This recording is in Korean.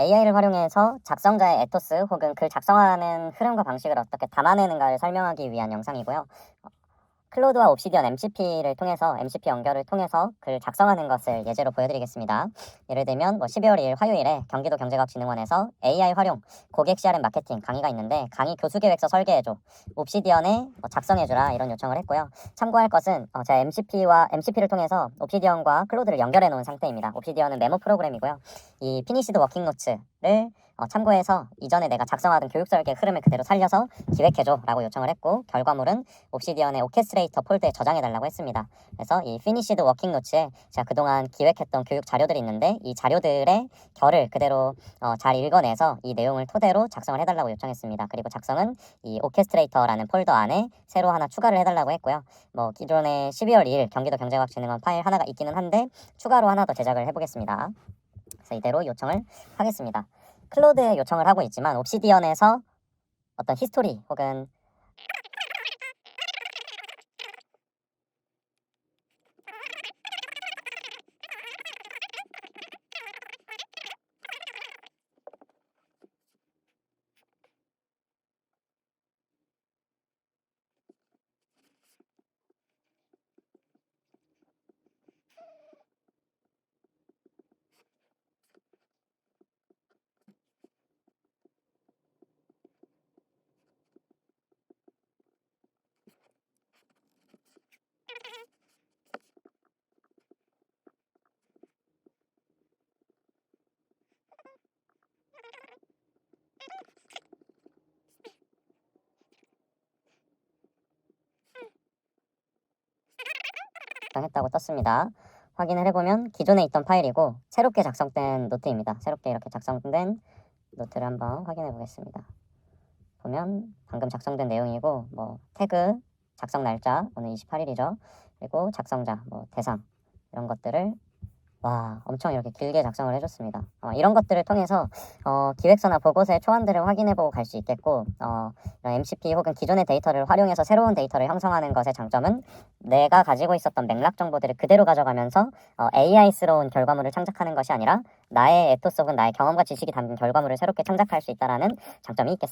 AI를 활용해서 작성자의 에토스 혹은 글 작성하는 흐름과 방식을 어떻게 담아내는가를 설명하기 위한 영상이고요. 어, 클로드와 옵시디언 MCP를 통해서 MCP 연결을 통해서 글 작성하는 것을 예제로 보여드리겠습니다. 예를 들면 뭐 12월 2일 화요일에 경기도 경제과학진흥원에서 AI 활용 고객 CRM 마케팅 강의가 있는데 강의 교수 계획서 설계해줘 옵시디언에 뭐 작성해주라 이런 요청을 했고요. 참고할 것은 어, 제가 MCP와 MCP를 통해서 옵시디언과 클로드를 연결해 놓은 상태입니다. 옵시디언은 메모 프로그램이고요. 이 피니시드 워킹 노츠를 어, 참고해서 이전에 내가 작성하던 교육 설계 흐름을 그대로 살려서 기획해줘라고 요청을 했고 결과물은 옵시디언의 오케스트레이터 폴드에 저장해달라고 했습니다. 그래서 이 피니시드 워킹 노츠에 제가 그동안 기획했던 교육 자료들이 있는데 이 자료들의 결을 그대로 어, 잘 읽어내서 이 내용을 토대로 작성을 해달라고 요청했습니다. 그리고 작성은 이 오케스트레이터라는 폴더 안에 새로 하나 추가를 해달라고 했고요. 뭐 기존에 12월 2일 경기도 경제과학진흥원 파일 하나가 있기는 한데 추가로 하나 더 제작을 해보겠습니다. 그래서 이대로 요청을 하겠습니다. 클로드에 요청을 하고 있지만 옵시디언에서 어떤 히스토리 혹은 작성했다고 떴습니다. 확인을 해보면 기존에 있던 파일이고 새롭게 작성된 노트입니다. 새롭게 이렇게 작성된 노트를 한번 확인해 보겠습니다. 보면 방금 작성된 내용이고 뭐 태그 작성 날짜 오늘 28일이죠. 그리고 작성자 뭐 대상 이런 것들을 와 엄청 이렇게 길게 작성을 해줬습니다. 어, 이런 것들을 통해서 어, 기획서나 보고서의 초안들을 확인해보고 갈 수 있겠고 어, MCP 혹은 기존의 데이터를 활용해서 새로운 데이터를 형성하는 것의 장점은 내가 가지고 있었던 맥락 정보들을 그대로 가져가면서 어, AI스러운 결과물을 창작하는 것이 아니라 나의 에토스 혹은 나의 경험과 지식이 담긴 결과물을 새롭게 창작할 수 있다라는 장점이 있겠습니다.